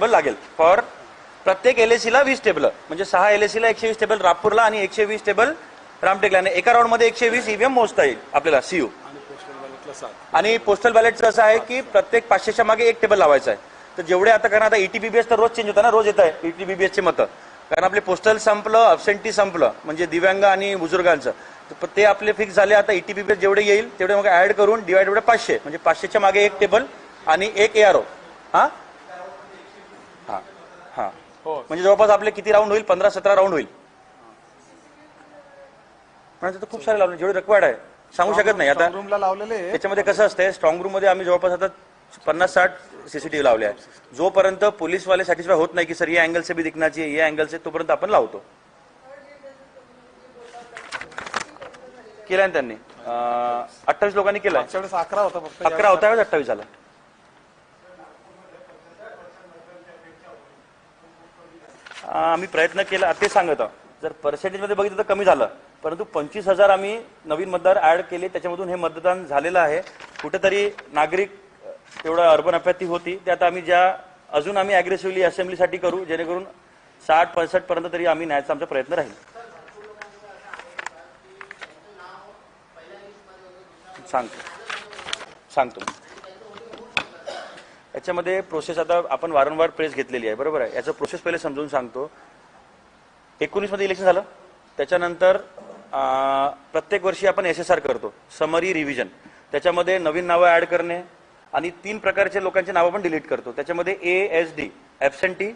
Table लागेल. For प्रत्येक L ला वीस टेबल. म्हणजे सहा एल ला एकशे वीस टेबल रामपूरला आणि एकशे वीस टेबल रामटेकला. आणि एका राऊंडमध्ये एकशे वीस ईव्हीएम मोजता येईल आपल्याला सीयू आणि पोस्टल बॅलेटचं असं आहे की प्रत्येक पाचशेच्या मागे एक टेबल लावायचं आहे. तर जेवढे आता कारण आता E ईटीबीबीएस तर रोज चेंज होतं ना रोज येत आहे E ईटीबीबीएस ची मतं. कारण आपले पोस्टल संपलं अबसेंटी संपलं म्हणजे दिव्यांग आणि बुजुर्गांचं. तर ते आपले फिक्स झाले आता E ईटीबीबीएस जेवढे येईल तेवढे मग ऍड करून डिवाइड पाचशे. म्हणजे पाचशेच्या मागे एक टेबल आणि एक एआरओ हो? म्हणजे जवळपास आपले किती राऊंड होईल? पंधरा सतरा राऊंड होईल. म्हणजे खूप सारे लावले जेवढे रिक्वायर्ड आहे. सांगू शकत नाही. आता रूमला लावलेले. त्याच्यामध्ये कसं असतंय स्ट्रॉंग रूममध्ये आम्ही जवळपास आता पन्नास साठ सीसीटीव्ही लावले आहे जोपर्यंत पोलीसवाले सॅटिस्फाय होत नाही की सर या अँगल से भी दिखना चाहिए या अँगल से तोपर्यंत आपण लावतो. केलाय ना त्यांनी? अठ्ठावीस लोकांनी वेळेस अकरा होता अकरा होता अठ्ठावीस झाला. आम्ही प्रयत्न केला ते सांगत जर पर्सेंटेजमध्ये बघितलं तर कमी झालं. परंतु पंचवीस हजार आम्ही नवीन मतदार ऍड केले त्याच्यामधून हे मतदान झालेलं आहे. कुठेतरी नागरिक तेवढा तेवढं अर्बन अफॅती होती. ते आता आम्ही ज्या अजून आम्ही अग्रेसिव्हली असेंब्लीसाठी करू जेणेकरून साठ पासष्ट पर्यंत तरी आम्ही न्यायचा आमचा प्रयत्न राहील. सांगतो. सांगतो. याच्यामध्ये प्रोसेस आता आपण वारंवार प्रेस घेतलेली आहे बरोबर आहे? याचं प्रोसेस पहिले समजून सांगतो. एकोणीसमध्ये इलेक्शन झालं. त्याच्यानंतर प्रत्येक वर्षी आपण एस एस आर करतो. समरी रिव्हिजन त्याच्यामध्ये नवीन नावं ऍड करणे आणि तीन प्रकारच्या लोकांची नावं पण डिलीट करतो. त्याच्यामध्ये ए एस डी ॲबसेंटी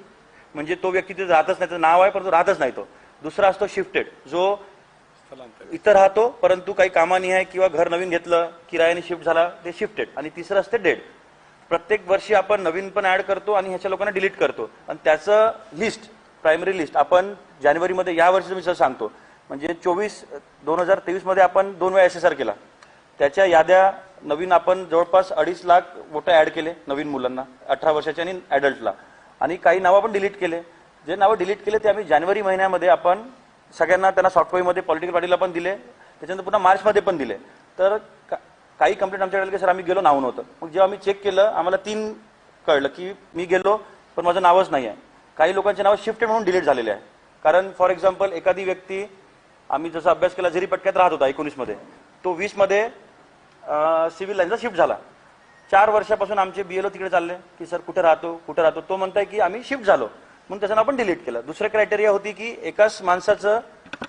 म्हणजे तो व्यक्ती तिथे राहतच नाही. त्याचं नाव आहे परंतु राहतच नाही तो. दुसरा असतो शिफ्टेड जो इथं राहतो परंतु काही कामानी आहे किंवा घर नवीन घेतलं किरायाने शिफ्ट झाला ते शिफ्टेड आणि तिसरं असते डेड प्रत्येक वर्षी आपण नवीन पण ऍड करतो आणि ह्याच्या लोकांना डिलीट करतो. आणि त्याचं लिस्ट प्रायमरी लिस्ट आपण जानेवारीमध्ये या वर्षी मी सर सांगतो म्हणजे चोवीस दोन हजार तेवीसमध्ये आपण दोन वेळा एस एस आर केला. त्याच्या याद्या नवीन आपण जवळपास अडीच लाख वोटर ॲड केले नवीन मुलांना अठरा वर्षाच्या आणि ॲडल्टला आणि काही नावं आपण डिलीट केले. जे नावं डिलीट केले ते आम्ही जानेवारी महिन्यामध्ये आपण सगळ्यांना त्यांना सॉफ्टवेअरमध्ये पॉलिटिकल पार्टीला पण दिले. त्याच्यानंतर पुन्हा मार्चमध्ये पण दिले. तर का- काही कंप्लेंट आमच्याकडे की सर आम्ही गेलो नाव नव्हतं मग जेव्हा आम्ही चेक केलं आम्हाला तीन कळलं की मी गेलो पण माझं नावच नाही आहे काही लोकांचे नाव शिफ्टेड म्हणून डिलीट झालेले आहे. कारण फॉर एक्झाम्पल एखादी व्यक्ती आम्ही जसा अभ्यास केला जरी पटक्यात राहत होता एकोणीसमध्ये तो वीसमध्ये सिव्हिल लाईनचा शिफ्ट झाला. चार वर्षापासून आमचे बीएलओ तिकडे चालले की सर कुठे राहतो कुठे राहतो? तो म्हणताय की आम्ही शिफ्ट झालो. म्हणून त्याचं नाव आपण डिलीट केलं. दुसरं क्रायटेरिया होती की एकाच माणसाचं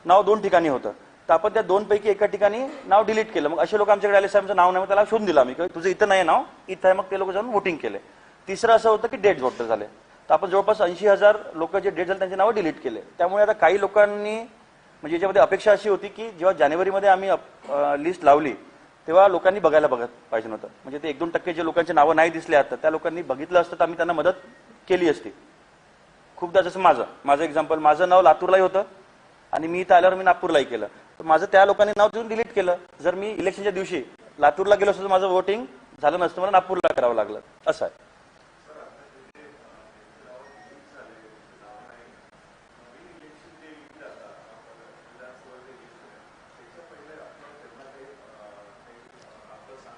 नाव दोन ठिकाणी होतं. तर आपण त्या दोन पैकी एका ठिकाणी नाव डिलीट केलं. मग असे लोक आमच्याकडे आले आमचं नाव नाही. मग त्याला शोधून दिलं आम्ही. तुझं इथं नाही नाव. इथं आहे. मग ते लोक जाऊन वोटिंग केले. तिसरं असं होतं की डेट वोटर झाले. तर आपण जवळपास ऐंशी हजार लोक जे डेट झाले त्यांचे नावं डिलीट केले. त्यामुळे आता काही लोकांनी म्हणजे याच्यामध्ये अपेक्षा अशी होती की जेव्हा जानेवारीमध्ये आम्ही लिस्ट लावली तेव्हा लोकांनी बघायला बघत पाहिजे नव्हतं. म्हणजे ते एक दोन टक्के जे लोकांचे नावं नाही दिसले आता त्या लोकांनी बघितलं असतं तर आम्ही त्यांना मदत केली असती. खूपदा जसं माझं माझं एक्झाम्पल माझं नाव लातूरलाही होतं आणि मी इथं आल्यावर मी नागपूरलाही केलं. तर माझं त्या लोकांनी नाव तिथून डिलीट केलं. जर मी इलेक्शनच्या दिवशी लातूरला गेलो असतो तर माझं वोटिंग झालं नसतं मला नागपूरला करावं लागलं. असं आहे.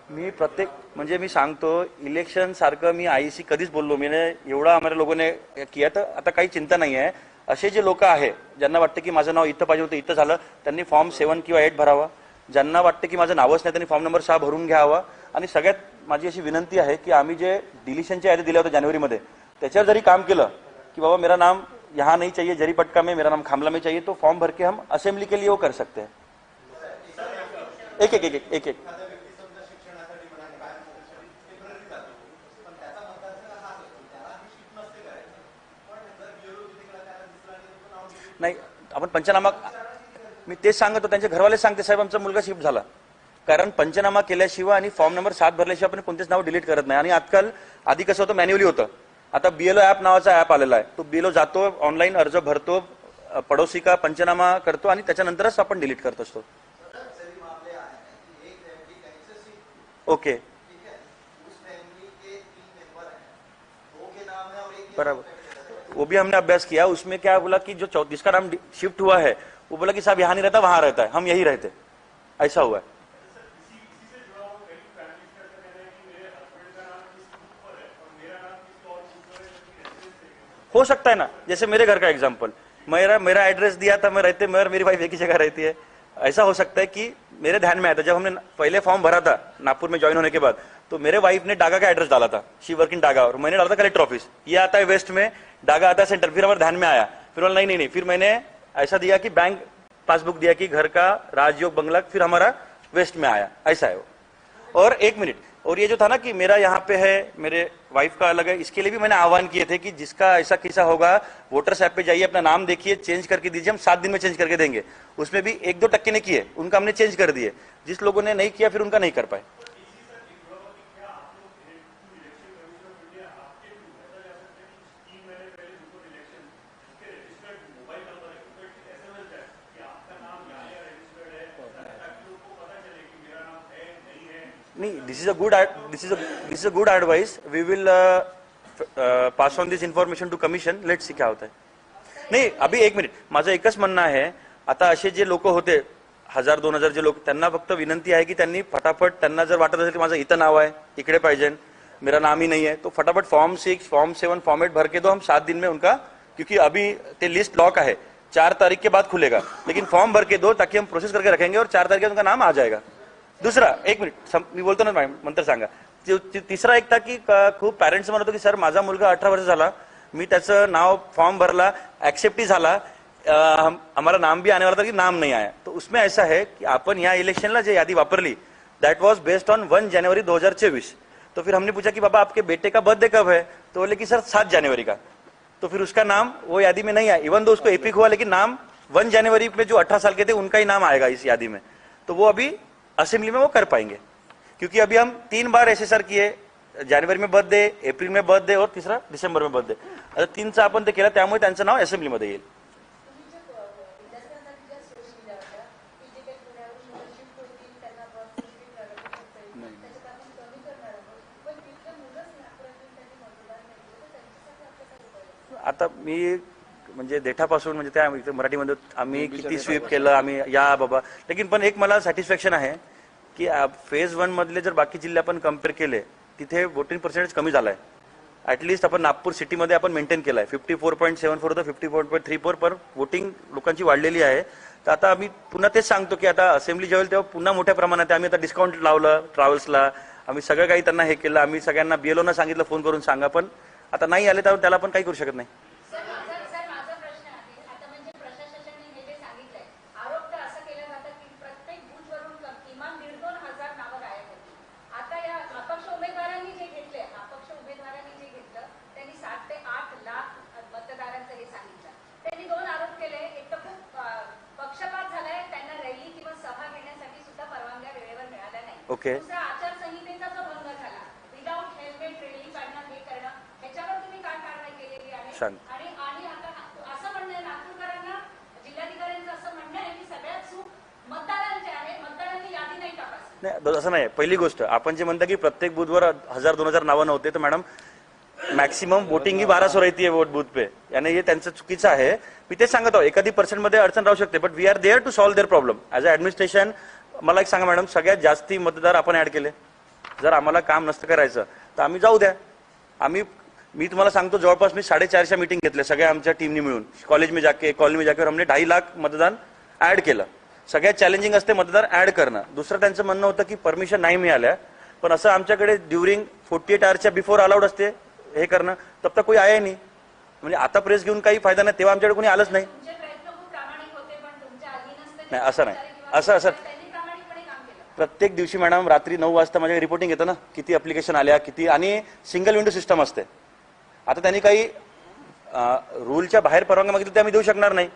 मी प्रत्येक म्हणजे मी सांगतो इलेक्शन सारखं मी आईसी कधीच बोललो. मी एवढा आम्हाला लोकांनी किया तर आता काही चिंता नाही आहे असे जे लोक आहे ज्यांना वाटतं की माझं नाव इथं पाहिजे होतं इथं झालं त्यांनी फॉर्म सेवन किंवा एट भरावा. ज्यांना वाटतं की माझं नावच नाही त्यांनी फॉर्म नंबर सहा भरून घ्यावा. आणि सगळ्यात माझी अशी विनंती आहे की आम्ही जे डिलिशनच्या यादी दिल्या होत्या जानेवारीमध्ये त्याच्यावर जरी काम केलं की बाबा मेरा नाम यहाँ नहीं चाहिए जरी पटका में मेरा नाम खामला में चाहिए तो फॉर्म भर के हम असेंबली के लिए वो कर सकते हैं. एक एक एक एक एक एक. नाही आपण पंचनामा मी तेच सांगतो त्यांचे घरवाले सांगते साहेब आमचा मुलगा शिफ्ट झाला. कारण पंचनामा केल्याशिवाय आणि फॉर्म नंबर सात भरल्याशिवाय आपण कोणतेच नाव डिलीट करत नाही. आणि आजकाल आधी कसं होतं मॅन्युअली होतं. आता बीएलओ ऍप नावाचा ऍप आलेला आहे. तो बीएलओ जातो ऑनलाईन अर्ज भरतो पडोसी का पंचनामा करतो आणि त्याच्यानंतरच आपण डिलीट करत असतो. ओके. बराबर. वो भी हमने अभ्यास किया, उसमें क्या बोला कि जो चौ- का नाम शिफ्ट हुआ है, वो बोला कि साहब यहाँ नहीं रहता, वहाँ रहता है, हम यही रहते ऐसा हुआ है। हो सकता है ना, जैसे मेरे घर का एग्ज़ाम्पल मेरा मेरा एड्रेस दिया था, मैं रहते मैं और मेरी वाइफ एक ही जगह रहती है। ऐसा हो सकता है कि मेरे ध्यान में आया था, जब हमने पहले फॉर्म भरा था, नागपुर में ज्वाइन होने के बाद तो मेरे वाइफ ने डागा का एड्रेस डाला था शी वर्क इन डागा, और मैंने डाला था कलेक्टर ऑफ़िस ये आता है वेस्ट में, डागा आता है सेंटर फिर हमारे ध्यान में आया। फिर नहीं नहीं नहीं। फिर मैंने ऐसा दिया कि बैंक पासबुक दिया कि घर का राजयोग बंगला, फिर हमारा वेस्ट में आया। ऐसा है वो। और एक मिनट और ये जो था ना कि मेरा यहाँ पे है, मेरे वाइफ का अलग है, इसके लिए भी मैंने आह्वान किए थे कि जिसका ऐसा किस्सा होगा वोटर्स ऐप पे जाइए, अपना नाम देखिए चेंज करके दीजिए, हम सात दिन में चेंज करके देंगे। उसमें भी एक दो टक्के ने किए, उनका हमने चेंज कर दिए। जिस लोगों ने नहीं किया, फिर उनका नहीं कर पाए। नहीं this is a good this is this is a good advice we will pass on this information to commission let see क्या होता है। नाही, अभि एक मिनिट म्हणणं आहे, आता असे जे लोक होते, हज़ार, दोन हज़ार जे त्यांना फक्त विनंती आहे की फटाफट जर वाटत असेल की नाव आहे, इकडे पाहिजे, मेरा नाम ही नहीं है तो फटाफट form six form seven form eight भर के दो हम सात दिन में उनका, क्योंकि अभी ते लिस्ट लॉक है चार तारीख के बाद खुलेगा. लेकिन फॉर्म भर के दो, ताकि हम प्रोसेस करके रखेंगे और चार तारीख को उनका नाम आ जाएगा। दुसरा, एक मिनिट मी बोलतो ना नंतर सांगा. तिसरा एक था की खूप पॅरेंट्स म्हणत की, सर, माझा मुलगा अठरा वर्ष झाला. मी त्याचं नाव फॉर्म भरला ऍक्सेप्टही झाला. हमारा नाम भी आने वाला था कि नाम नहीं आया तो उसमें ऐसा है कि अपन या इलेक्शनला जे यादी वापरली that was based on one January 2024 तो फिर हमने पूछा कि, बाबा, आपके बेटे का बर्थडे कब है? तो बोले कि, सर, सात जनवरी का. तो फिर उसका नाम वो यादी में नहीं आया. इवन दो उसको एपिक हुआ, लेकिन नाम वन जनवरी में जो अठारह साल के थे, उनका ही नाम आएगा इस यादी में. तो वो अभी असेंबली में वो कर पाएंगे। क्योंकि अभी हम तीन बार एस किए जानेवारी में बर्थडे एप्रिल में बर्थडे और तीसरा डिसेंबर में बर्थडे। आता तीनचा आपण ते केलं त्यामुळे त्यांचं नाव असेंब्लीमध्ये येईल? आता मी म्हणजे देठापासून म्हणजे त्या इथे मराठीमध्ये आम्ही किती स्वीप केलं आम्ही या बाबा. लेकिन पण एक मला सॅटिस्फॅक्शन आहे की फेज वन मधले जर बाकी जिल्हे आपण कंपेअर केले तिथे वोटिंग पर्सेंटेज कमी झालाय. ऍटलिस्ट आपण नागपूर सिटीमध्ये आपण मेंटेन केलाय. Fifty four point seven four होतं fifty four point three four पर वोटिंग लोकांची वाढलेली आहे. तर आता आम्ही पुन्हा तेच सांगतो की आता असेंब्ली जेव्हा तेव्हा पुन्हा मोठ्या प्रमाणात. आम्ही आता डिस्काउंट लावलं ट्रॅव्हल्सला आम्ही सगळं काही त्यांना हे केलं. आम्ही सगळ्यांना बीएलओना सांगितलं फोन करून सांगा. पण आता नाही आले तर त्याला आपण काही करू शकत नाही सर माझा सर माझा प्रश्न आहे आता म्हणजे प्रशासनाने हे जे सांगितलंय आरोप तर असा केला जातात की प्रत्येक बूथवरून क- किमान दीड दोन हजार नावं गायब होती आता या अपक्ष उमेदवारांनी जे घेतले अपक्ष उमेदवारांनी जे घेतलं त्यांनी सात ते आठ लाख मतदारांचं हे सांगितलं त्यांनी दोन आरोप केले एक तर खूप अ, पक्षपात झालाय त्यांना रॅली किंवा सभा घेण्यासाठी सुद्धा परवानग्या वेळेवर मिळाल्या नाही ओके. दुसरा आचारसंहितेचा जो भंग झाला विदाऊट हेल्मेट रॅली काढणं हे करणं ह्याच्यावर तुम्ही काय कारवाई केलेली आहे शांत. आणि आणि आता ना- असं म्हणणं आहे नागपूरकरांना जिल्हाधिकाऱ्यांचं असं म्हणणं आहे की सगळ्यात चूक मतदारांची आहे मतदारांनी यादी नाही असं नाही पहिली गोष्ट आपण जे म्हणता की प्रत्येक बूथवर हजार दोन हजार नावं नव्हते तर मॅडम मॅक्सिमम वोटिंग ही बाराशे राहती है वोट बूथ पे. यानी हे त्यांचं चुकीचं आहे. मी तेच सांगत आहो एखादी पर्सेंटमध्ये अडचण राहू शकते but we are there to solve their problem as a administration मला एक सांगा मॅडम सगळ्यात जास्ती मतदार आपण ऍड केले. जर आम्हाला काम नसतं करायचं तर आम्ही जाऊ द्या. आम्ही मी तुम्हाला सांगतो जवळपास मी साडेचारशे मीटिंग घेतल्या सगळ्या आमच्या टीमनी मिळून. कॉलेज में जाके कॉलेज में जाके हमने ढाई लाख मतदान ऍड केलं. सगळ्यात चॅलेंजिंग असते मतदार ऍड करणं. दुसरं त्यांचं म्हणणं होतं की परमिशन नाही मिळाल्या पण असं आमच्याकडे ड्युरिंग फोर्टी एट आवरच्या बिफोर अलाउड असते हे करणं. तब तक कोई आया नाही. म्हणजे आता प्रेस घेऊन काही फायदा नाही तेव्हा आमच्याकडे कोणी आलंच नाही. नाही, असं नाही. असं- असं- त्यांनी प्रामाणिकपणे काम केलं प्रत्येक दिवशी मॅडम रात्री नऊ वाजता माझ्या रिपोर्टिंग येतं ना. किती अप्लिकेशन आल्या किती आणि सिंगल विंडो सिस्टम असते. आता त्यांनी काही रूलच्या बाहेर परवानगी मागितली ते आम्ही देऊ शकणार नाही.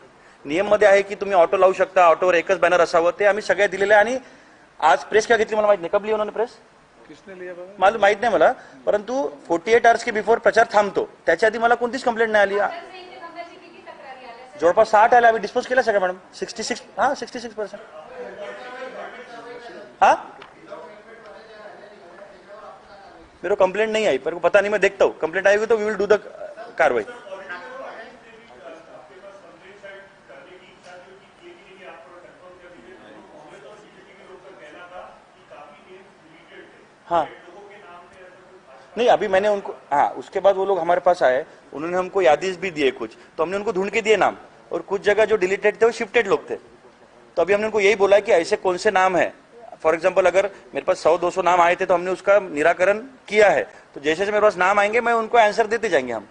नियममध्ये आहे की तुम्ही ऑटो लावू शकता ऑटोवर एकच बॅनर असावं ते आम्ही सगळ्या दिलेलं आहे. आणि आज प्रेस काय घेतली मला माहीत नाही. कब लिहा उन्होंने प्रेस किसने लिया बाबा? मला माहीत नाही मला. परंतु फोर्टी एट आवर्स के बिफोर प्रचार थांबतो. त्याच्या आधी मला कोणतीच कंप्लेंट नाही आली. जवळपास साठ आल्या. आम्ही डिस्पोज केल्या सगळ्या मॅडम. सिक्स्टी सिक्स हा सिक्स्टी सिक्स पर्सेंट हाँ? मेरे को कंप्लेंट नहीं आई, पर को पता नहीं, मैं देखता हूँ। कंप्लेंट आएगी तो वी विल डू द कार्रवाई। हाँ। नहीं, अभी मैंने उनको हाँ उसके बाद वो लोग हमारे पास आए, उन्होंने हमको यादीज भी दिए कुछ। तो हमने उनको ढूंढ के दिए नाम। और कुछ जगह जो डिलीटेड थे, वो शिफ्टेड लोग थे। तो अभी हमने उनको यही बोला कि ऐसे कौन से नाम है? फॉर एग्ज़ाम्पल अगर मेरे पास सौ, दो सौ नाम आए थे तो हमने उसका निराकरण किया है। तो जैसे जैसे मेरे पास नाम आएँगे, मैं उनको आंसर देते जाएँगे हम।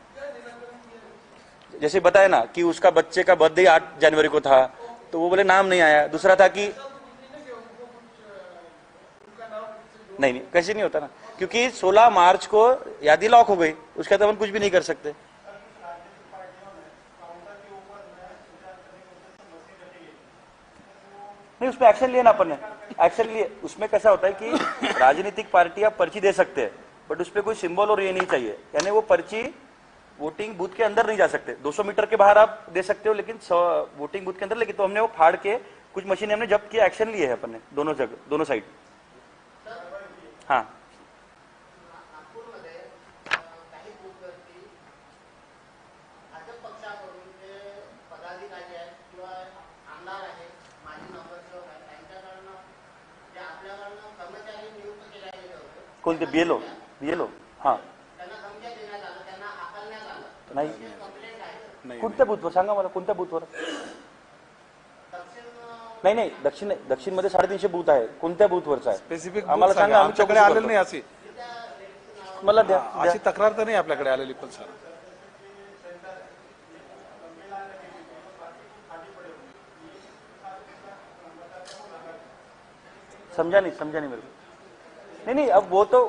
जैसे बताया ना कि उसका बच्चे का बर्थडे आठ जनवरी को था तो वो बोले नाम नहीं आया। दूसरा था कि नहीं नहीं, कैसे नहीं होता ना? क्योंकि 16 मार्च को यादी लॉक हो गई, उसके बाद अपन कुछ भी नहीं कर सकते। नहीं, उस पर एक्शन लिया ना अपन ने। एक्शन लिए उसमें कैसा होता है कि राजनीतिक पार्टी आप पर्ची दे सकते हैं बट उसपे कोई सिंबल और ये नहीं चाहिए। यानी वो पर्ची वोटिंग बूथ के अंदर नहीं जा सकते। 200 मीटर के बाहर आप दे सकते हो लेकिन वोटिंग बूथ के अंदर लेकिन तो हमने वो फाड़ के कुछ मशीनें हमने जब्त किया एक्शन लिए है अपन ने दोनों जगह दोनों साइड हाँ। कोणते बीएलओ बीएलओ हा. नाही. कोणत्या बूथवर? सांगा मला कोणत्या बूथवर? नाही नाही. दक्षिण नाही दक्षिणमध्ये साडेतीनशे बूथ आहे. कोणत्या बूथवरचा आहे? स्पेसिफिक आम्हाला सांगा आमच्याकडे आलेली नाही. अशी. मला द्या. अशी तक्रार तर नाही आपल्याकडे आलेली पण सर. समझा नहीं समझा नहीं मेरे नहीं नहीं, अब वो तो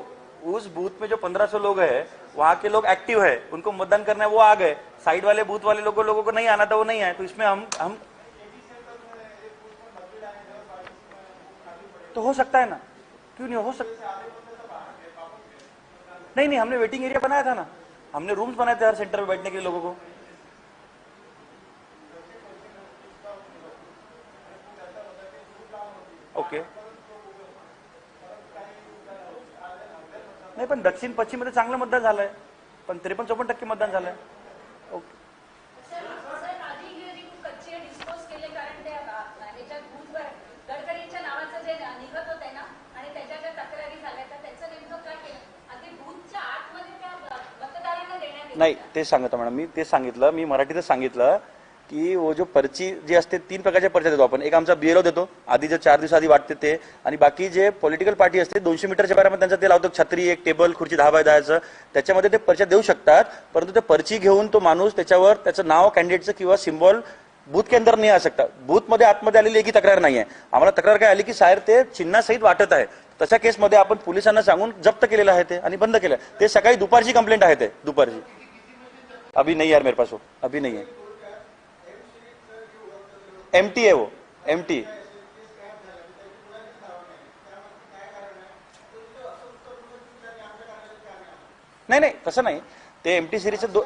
उस बूथ में जो 1500 लोग हैं, वहाँ के लोग एक्टिव है, उनको मतदान करना है, वो आ गए। साइड वाले बूथ वाले लोगों लोगों को नहीं आना था, वो नहीं आए। तो इसमें हम हम तो हो सकता है ना? क्यों नहीं हो सकता नहीं नहीं, हमने वेटिंग एरिया बनाया था ना। हमने रूम्स बनाए थे हर सेंटर में बैठने के लिए लोगों को। ओके नाही पण दक्षिण पश्चिममध्ये चांगलं मतदान झालंय. पण त्रेपन्न चौपन्न टक्के मतदान झालंय. ओके. नाही तेच सांगतो मॅडम. मी ते सांगितलं मी मराठीतच सांगितलं. की वो जो पर्ची जी असते तीन प्रकारच्या पर्च्या देतो आपण. एक आमचा बीएलओ देतो. आधी जे चार दिवस आधी वाटते ते. आणि बाकी जे पॉलिटिकल पार्टी असते दोनशे मीटरच्या बाहेर त्यांचं ते लावतो छत्री एक टेबल खुर्ची दहा बाय दहाचं. त्याच्यामध्ये ते पर्च्या देऊ शकतात. परंतु ते पर्ची घेऊन तो माणूस त्याच्यावर त्याचं नाव कॅन्डिडेटचं किंवा सिम्बॉल बूथ के अंदर नाही आ सकता बूथमध्ये आतमध्ये आलेली एकही तक्रार नाही आहे आम्हाला तक्रार काय आली की साहेब ते चिन्हासहित वाटत आहे. तशा केसमध्ये आपण पोलिसांना सांगून जप्त केलेलं आहे ते आणि बंद केलं. ते सकाळी दुपारची कंप्लेंट आहे ते. दुपारची. अभी नहीं यार मेरे पास हो. अभी नहीं आहे. एम टी आहे वो एम टी नाही नाही तसं नाही. ते एम टी सिरीजचं दो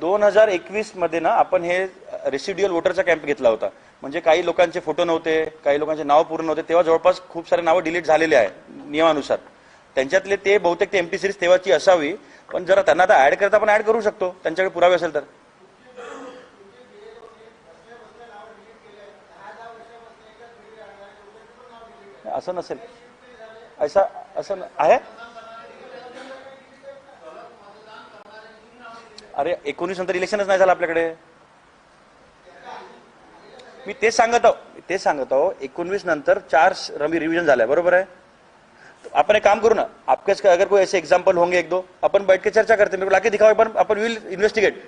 दोन हजार एकवीसमध्ये ना आपण हे रेसिड्युअल वोटरचा कॅम्प घेतला होता. म्हणजे काही लोकांचे फोटो नव्हते काही लोकांचे नाव पूर्ण नव्हते. तेव्हा जवळपास खूप सारे नावं डिलीट झालेले आहे नियमानुसार. त्यांच्यातले ते बहुतेक ते एम टी सिरीज तेव्हाची असावी. पण जरा त्यांना आता ऍड करता आपण ऍड करू शकतो. त्यांच्याकडे पुरावे असेल तर. असं नसेल. ऐसा असं न- आहे? अरे एकोणीस नंतर इलेक्शनच नाही झालं आपल्याकडे. मी तेच सांगत आहो तेच सांगत आहो एकोणवीस नंतर चार रमी रिव्हिजन झाल्या बरोबर आहे? आपण एक काम करू ना आपके अगर कोई ऐसे एक्झाम्पल होंगे एक दो अपन बैठ के चर्चा करते मेरे को लाके दिखाओ अपन विल इन्वेस्टिगेट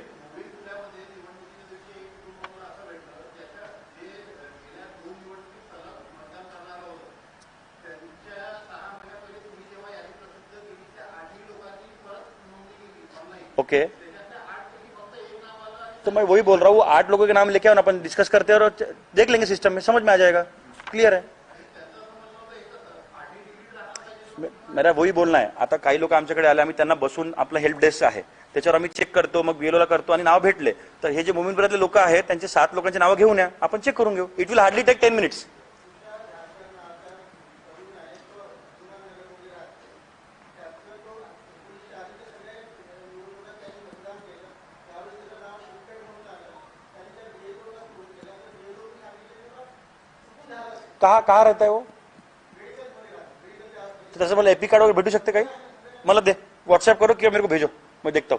ओके. तो मैं वही बोल रहा हूँ आठ लोगों के नाम लेके आओ ना अपन डिस्कस करते हैं और देख लेंगे सिस्टम में समझ में आ जाएगा। क्लियर है? मेरा वही बोलणं आहे आता काही लोक आमच्याकडे आले आम्ही त्यांना बसून आपलं हेल्प डेस्क आहे. त्याच्यावर आम्ही चेक करतो मग बीएलओला करतो आणि नाव भेटले. तर हे जे मुंबईपर्यंतले लोक आहेत त्यांचे सात लोकांची नावं घेऊन या. आपण चेक करून घेऊ. It will hardly take ten minutes कहा कहा रहता है वो? तो त्याचं मला एपी कार्ड वगैरे भेटू शकते काही? मला दे व्हॉट्सअप करो किंवा मेरे को भेजो मी देखता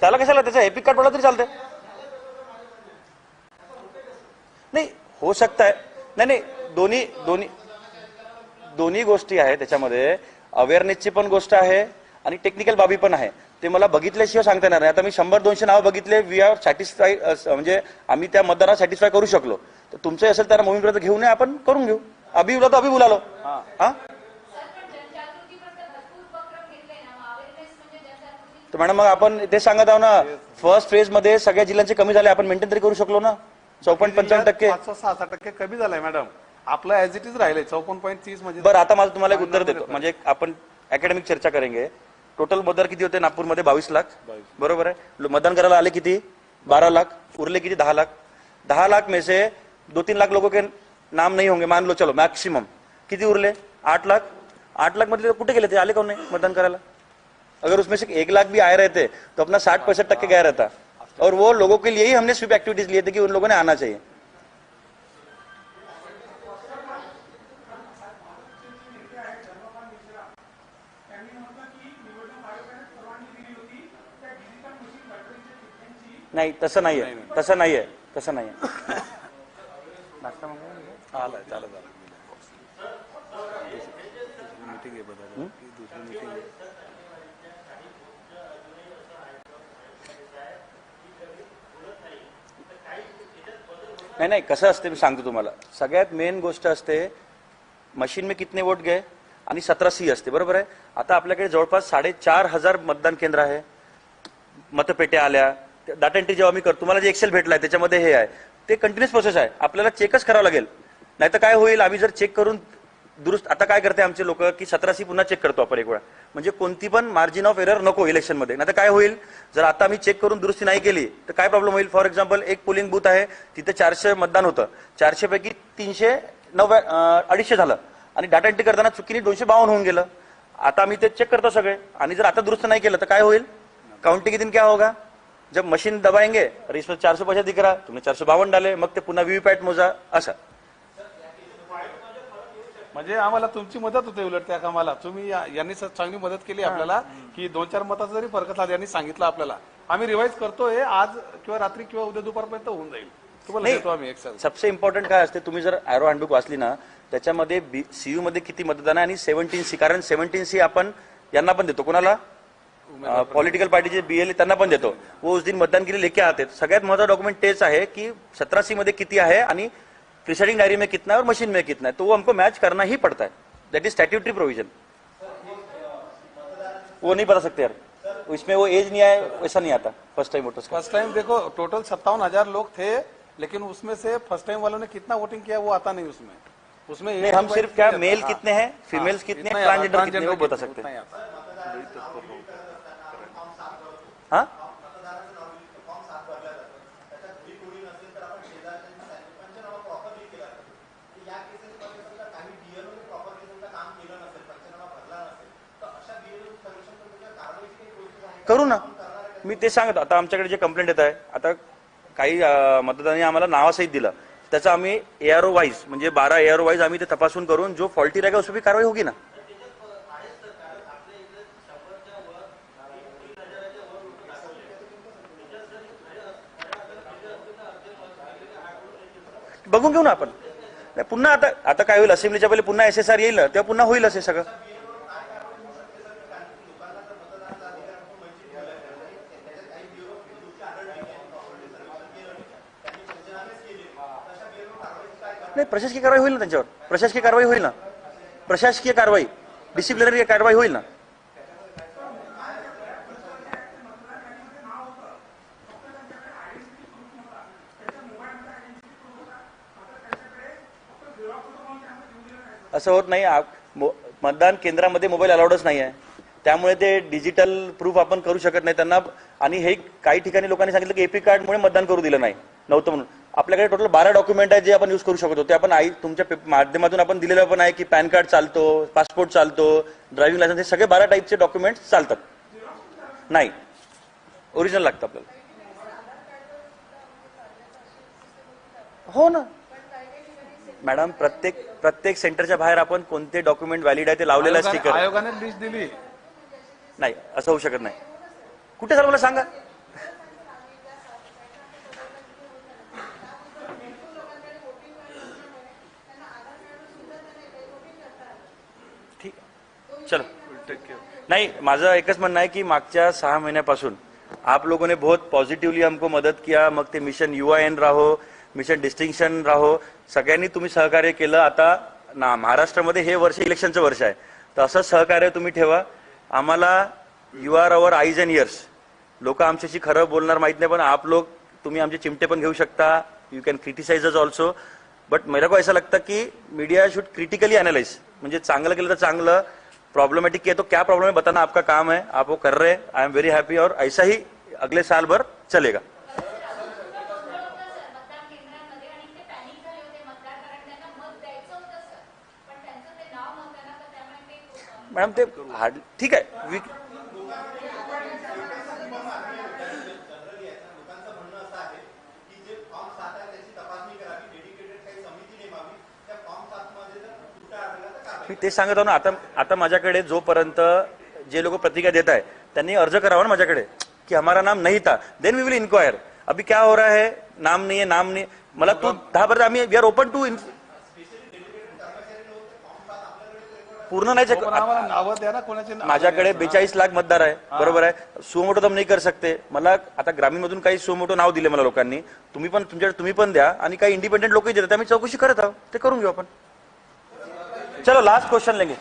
त्याला कशाला त्याचा एपिक कार्ड पडला तरी चालते नाही हो शकत आहे नाही नाही दोन्ही दोन्ही दोन्ही गोष्टी आहे त्याच्यामध्ये. अवेअरनेसची पण गोष्ट आहे आणि टेक्निकल बाबी पण आहे. ते मला बघितल्याशिवाय सांगता येणार नाही. आता मी शंभर दोनशे नावं बघितले वी आर सॅटिस्फाय म्हणजे आम्ही त्या मतदारांना सॅटिस्फाय करू शकलो. तर तुमचं असेल तर मोहीमपर्यंत घेऊन या आपण करून घेऊ. अभि बोला तर अभि बोलालो. हा. तर मॅडम मग आपण ते सांगत आहो ना फर्स्ट फेजमध्ये सगळ्या जिल्ह्यांचे कमी झाले आपण मेंटेन तरी करू शकलो ना? चौपन्न पंचावन्न टक्के. सहा सहा टक्के कमी झालाय मॅडम. आपलं ऍज इट इज राहिले चौपन्न पॉईंट तीस म्हणजे बरं आता माझं तुम्हाला एक उत्तर देतो. म्हणजे आपण अकॅडमिक चर्चा करेंगे. टोटल मतदार किती होते? नागपूरमध्ये बावीस लाख. बरोबर आहे? मतदान करायला आले किती? बारह लाख. उरले किती? दहा लाख. दहा लाख में से दो तीन लाख लोगों के नाम नहीं होंगे मान लो चलो मैक्सिमम किती उरले? आठ लाख? आठ लाख मधले कुठे गेले ते आले का नाही मतदान करायला अगर उसमें से एक लाख भी आए रहते तो अपना साठ पैंसठ टक्के गया रहता। और वो लोगों के लिए ही हमने स्वीप एक्टिविटीज़ लिए थे कि उन लोगों ने आना चाहिए। नाही तसं नाहीये तसं नाहीये तसं नाहीये आलाय झालं झालं मीटिंग आहे दुसरी मीटिंग आहे. नाही नाही कसं असते मी सांगतो तुम्हाला. सगळ्यात मेन गोष्ट असते मशीन में कितने वोट गए आणि सतरा सी असते बरोबर आहे? आता आपल्याकडे जवळपास साडेचार हजार मतदान केंद्र आहे. मतपेट्या आल्या. डाटा एंट्री जेव्हा मी करतो तुम्हाला जे एक्सेल भेटलाय त्याच्यामध्ये हे आहे. ते कंटिन्युअस प्रोसेस आहे. आपल्याला चेकच करावं लागेल. नाही तर काय होईल आम्ही जर चेक करून दुरुस्त आता काय करते आमचे लोक की सतराशी पुन्हा चेक करतो आपण एक वेळा. म्हणजे कोणती पण मार्जिन ऑफ एरर नको इलेक्शनमध्ये नाही तर काय होईल जर आता आम्ही चेक करून दुरुस्ती नाही केली तर काय प्रॉब्लेम होईल? फॉर एक्झाम्पल एक पोलिंग बूथ आहे तिथे चारशे मतदान होतं. चारशे पैकी तीनशे नव्या अडीचशे झालं. आणि डाटा एंट्री करताना चुकीने दोनशे बावन्न होऊन गेलं. आता आम्ही ते चेक करतो सगळे. आणि जर आता दुरुस्त नाही केलं तर काय होईल? काउंटिंग दिन क्या होगा? जब मशीन दबाएंगे और इसमें चार सौ पैसा दिख रहा तुमने चार सौ बावन डाले मग ते पुन्हा व्हीव्हीपॅट मोजा असं. म्हणजे आम्हाला तुमची मदत होते उलट त्या कामाला. तुम्ही या- यांनी स- चांगली मदत केली आपल्याला की दोन चार मताचा जरी फरक असला यांनी सांगितलं आपल्याला. आम्ही रिवाईज करतोय आज किंवा रात्री किंवा उद्या दुपारपर्यंत होऊन जाईल. तुम्हाला नाही. देतो आम्ही एक्सेल सबसे इम्पॉर्टंट काय असते तुम्ही जर अॅरो हँडबुक वाचली ना त्याच्यामध्ये सीयू मध्ये किती मतदान आहे आणि सेव्हन्टीन सी कारण सेव्हन्टीन सी आपण यांना पण देतो. कोणाला? पॉलिटिकल पार्टीचे बीएल त्यांना पण देतो. वो उस दिन मतदान के लिए लेके आते. सगळ्यात महत्वाचं डॉक्युमेंट तेच आहे की सतरा सी मध्ये किती आहे आणि प्रिसाइडिंग डायरी में कितना है और मशीन में कितना है. तो वो हमको मैच करना ही पड़ता है. दैट इज़ स्टैट्यूटरी प्रोविज़न वो नहीं बता सकते यार. इसमें वो एज नहीं आया वैसा नहीं आता. First time voters first time देखो टोटल सत्तावन हज़ार लोग थे लेकिन उसमें से फ़र्स्ट टाइम वालों ने कितना वोटिंग किया वो आता नहीं उसमें. उसमें हम सिर्फ़ क्या मेल हाँ। कितने हैं? फीमेल्स कितने हैं? आता, ट्रांसजेंडर कितने वो बता सकते हैं। हा? करू ना. मी ते सांगत. आता आमच्याकडे जे कंप्लेंट येत आहे आता काही मतदारांनी आम्हाला नावासहित दिलं. त्याचा आम्ही एआरओ वाईज म्हणजे बारा एआरओ वाईज आम्ही ते तपासून करून जो फॉल्टी राहिला उसपे कारवाई होगी ना. बघून घेऊ ना आपण. नाही, पुन्हा आता आता काय होईल असेंब्लीच्या पहिले पुन्हा एस एस आर येईल तेव्हा पुन्हा होईल असे सगळं. नाही प्रशासकीय कारवाई होईल ना त्यांच्यावर. प्रशासकीय कारवाई होईल ना. प्रशासकीय कारवाई. डिसिप्लिनरी कारवाई होईल ना. असं होत नाही. मतदान केंद्रामध्ये मोबाईल अलाउडच नाही आहे त्यामुळे ते डिजिटल प्रूफ आपण करू शकत नाही त्यांना. आणि हे काही ठिकाणी लोकांनी सांगितलं की एपी कार्डमुळे मतदान करू दिलं नाही. नव्हतं म्हणून. आपल्याकडे टोटल बारा डॉक्युमेंट आहे जे आपण यूज करू शकतो. ते आपण आई तुमच्या माध्यमातून आपण दिलेलं पण आहे की पॅन कार्ड चालतो पासपोर्ट चालतो ड्रायव्हिंग लायसन्स हे सगळे बारा टाईपचे डॉक्युमेंट चालतात. नाही. ओरिजिनल लागतं आपल्याला. हो ना. मॅडम प्रत्येक प्रत्येक सेंटरच्या बाहेर आपण कोणते डॉक्युमेंट व्हॅलिड आहे ते लावलेलं आहे. स्टिकर आयोगाने लिस्ट दिली. नाही असं होऊ शकत नाही. कुठे झालं मला सांगा? ठीक. चलो. नहीं माझं एकच म्हणणं आहे की मागच्या सहा महिन्यापासून आप लोगों ने बहुत पॉजिटिवली हमको मदद किया. मग ते मिशन युवा एन राहो. मिशन डिस्टिंक्शन राहो. सगळ्यांनी तुम्ही सहकार्य केलं. आता ना महाराष्ट्रामध्ये हे वर्ष इलेक्शनचं वर्ष आहे. तर असं सहकार्य तुम्ही ठेवा. आम्हाला you are our eyes and ears लोक आमच्याशी खरं बोलणार माहीत नाही पण आप लोग तुम्ही आमचे चिमटे पण घेऊ शकता. You can criticize us also but मेरे को ऐसा लगता की मीडिया शुड क्रिटिकली अनालाइज म्हणजे चांगलं केलं तर चांगलं. प्रॉब्लमेटिक किया तो क्या प्रॉब्लम है बताना आपका काम है आप वो कर रहे हैं. आई एम वेरी हैप्पी और ऐसा ही अगले साल भर चलेगा मतदान केंद्रांमध्ये आणि ते पॅनिक झाले होते मतदार कारण त्यांना मत द्यायचं होतं सर पण त्यांचं ते नाव नव्हतं ना तर त्यामुळे ते मॅडम ते हार्ड ठीक आहे वी लोकांचं म्हणणं असं आहे की जे फॉर्म सात आहे त्याची तपासणी करावी डेडिकेटेड काही समिती नेमावी त्या फॉर्म सात मध्ये जर त्रुटा आढळल्या तर कारवाई मी ते सांगत आहो ना आता आता माझ्याकडे जोपर्यंत जे लोक प्रतिक्रिया देत आहे त्यांनी अर्ज करावा ना माझ्याकडे की हमारा नाम नहीं था. देन वी विल इन्क्वायर अभी क्या हो रहा है? नाम नहीं है नाम नहीं. मला तू दहा पर्यंत आम्ही वी आर ओपन टू पूर्ण नाही आम्हाला नावं द्या ना कोणाचे माझ्याकडे. बेचाळीस लाख मतदार आहे बरोबर आहे. सुमोटो तर नाही कर सकते मला आता ग्रामीण मधून काही सुमोटो नाव दिले मला लोकांनी. तुम्ही पण तुमच्या तुम्ही पण द्या आणि काही इंडिपेंडेंट लोकही देतात. आम्ही चौकशी करत आहोत. ते करून घेऊ आपण. चलो लास्ट क्वेश्चन लेंगे.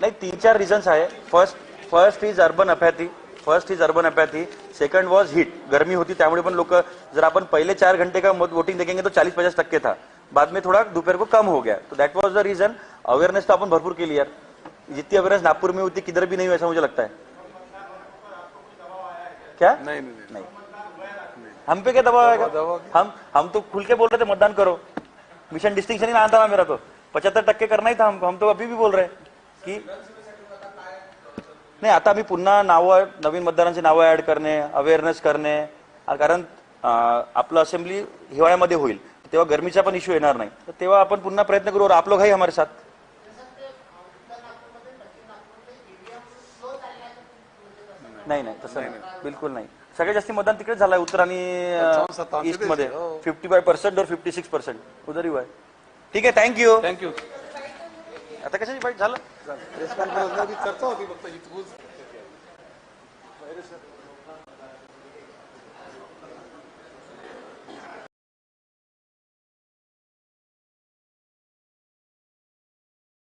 नाही तीन चार रिझन्स आहे. First first is urban apathy first is urban apathy second was heat गर्मी होती त्यामुळे पण लोग जर अपन पहले चार घंटे का मत वोटिंग देखेंगे तो चालीस पचास टक्के था. बाद में थोड़ा दोपहर को कम हो गया. तो that was the reason awareness तो अपन भरपूर के लिए यार. जितनी अवेयरनेस नागपुर में होती किधर भी नहीं ऐसा मुझे लगता है. क्या? नाही नाही नाही. नहीं. हम पे क्या दबाव आएगा? हम हम तो खुल के बोल रहे थे मतदान करो. मिशन डिस्टिंक्शन ही ना था ना मेरा तो. पचहत्तर टक्के करना ही था हमको हम तो अभी भी बोल रहे हैं की नाही आता आम्ही पुन्हा नावं नवीन मतदारांची नावं ऍड करणे अवेअरनेस करणे कारण आपलं असेंब्ली हिवाळ्यामध्ये होईल. तेव्हा गरमीचा पण इश्यू येणार नाही. तर तेव्हा आपण पुन्हा प्रयत्न करू और आप लोग है हमारे साथ. नाही नाही तसं नाही. बिलकुल नाही. सगळ्यात जास्त मतदान तिकडे झालंय उत्तर आणि ईस्टमध्ये. फिफ्टी फाय पर्सेंट और फिफ्टी सिक्स पर्सेंट है ठीक आहे थँक्यू थँक्यू आता कशाची बाईट झालं? प्रेस कॉन्फरन्समध्ये चर्चा होती फक्त सर